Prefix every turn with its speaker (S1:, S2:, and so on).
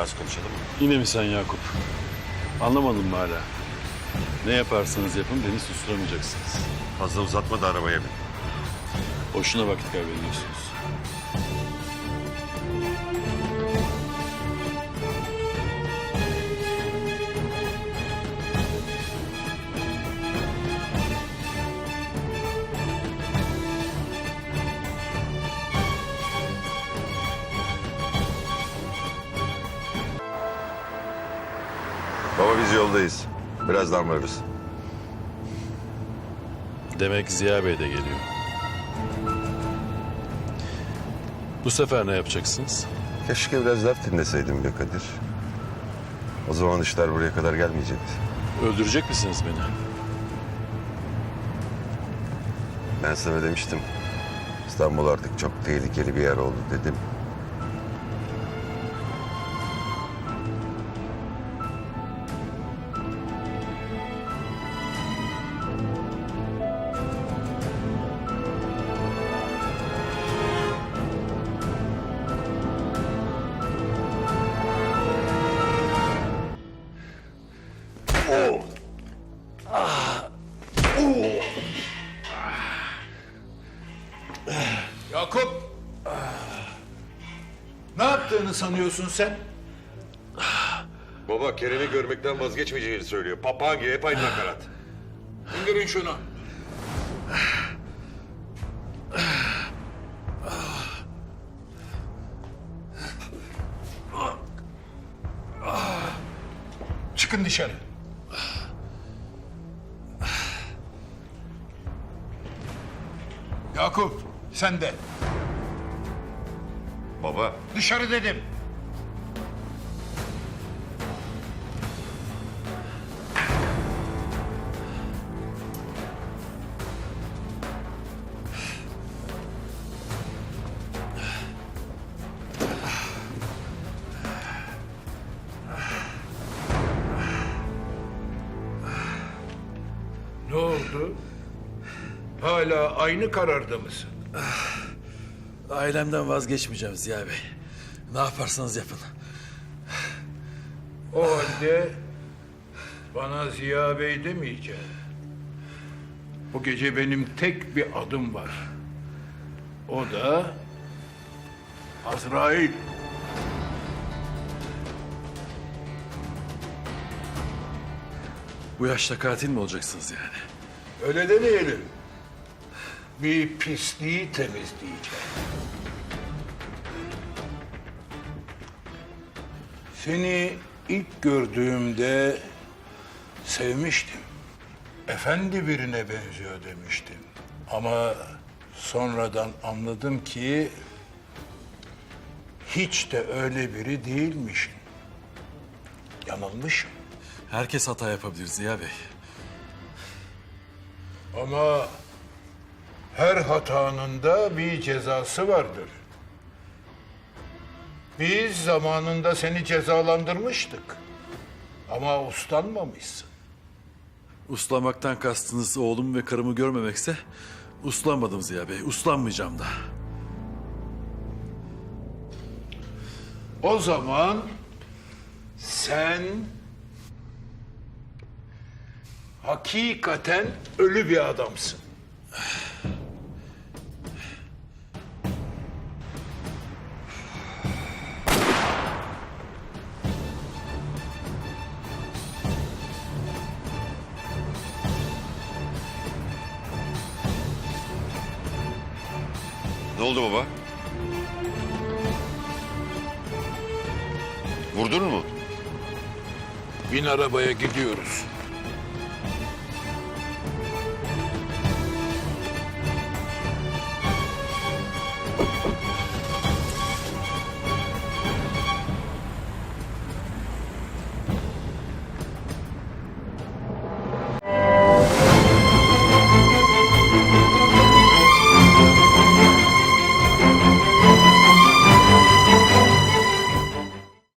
S1: Biraz konuşalım mı?
S2: Yine mi sen Yakup? Anlamadın mı hala? Ne yaparsanız yapın beni susturamayacaksınız.
S1: Fazla uzatma da arabaya bin.
S2: Boşuna vakit kaybediyorsunuz.
S3: Baba biz yoldayız. Birazdan varırız.
S2: Demek Ziya Bey de geliyor. Bu sefer ne yapacaksınız?
S3: Keşke biraz laf dinleseydim be Kadir. O zaman işler buraya kadar gelmeyecekti.
S2: Öldürecek misiniz beni?
S3: Ben sana demiştim. İstanbul artık çok tehlikeli bir yer oldu dedim.
S4: Yakup! Ne yaptığını sanıyorsun sen?
S1: Baba Kerem'i görmekten vazgeçmeyeceğini söylüyor. Papağan gibi hep aynı nakarat.
S4: İndirin şunu. Çıkın dışarı. Yakup, sen de.
S1: Baba
S4: Dışarı dedim. Ne oldu? Hala aynı kararda mısın?
S5: Ailemden vazgeçmeyeceğim Ziya Bey. Ne yaparsanız yapın.
S4: O halde bana Ziya Bey demeyeceksin. Bu gece benim tek bir adım var. O da Azrail.
S2: Bu yaşta katil mi olacaksınız yani?
S4: Öyle demeyelim. Bir pisliği temizleyeceğim. Seni ilk gördüğümde sevmiştim. Efendi birine benziyor demiştim. Ama sonradan anladım ki hiç de öyle biri değilmişsin. Yanılmışım.
S2: Herkes hata yapabilir Ziya Bey.
S4: Ama her hatanın da bir cezası vardır. Biz zamanında seni cezalandırmıştık. Ama uslanmamışsın.
S2: Uslamaktan kastınız oğlumu ve karımı görmemekse uslanmadım Ziya Bey. Uslanmayacağım da.
S4: O zaman sen hakikaten ölü bir adamsın.
S1: Ne oldu baba? Vurdun mu?
S4: Bin arabaya gidiyoruz.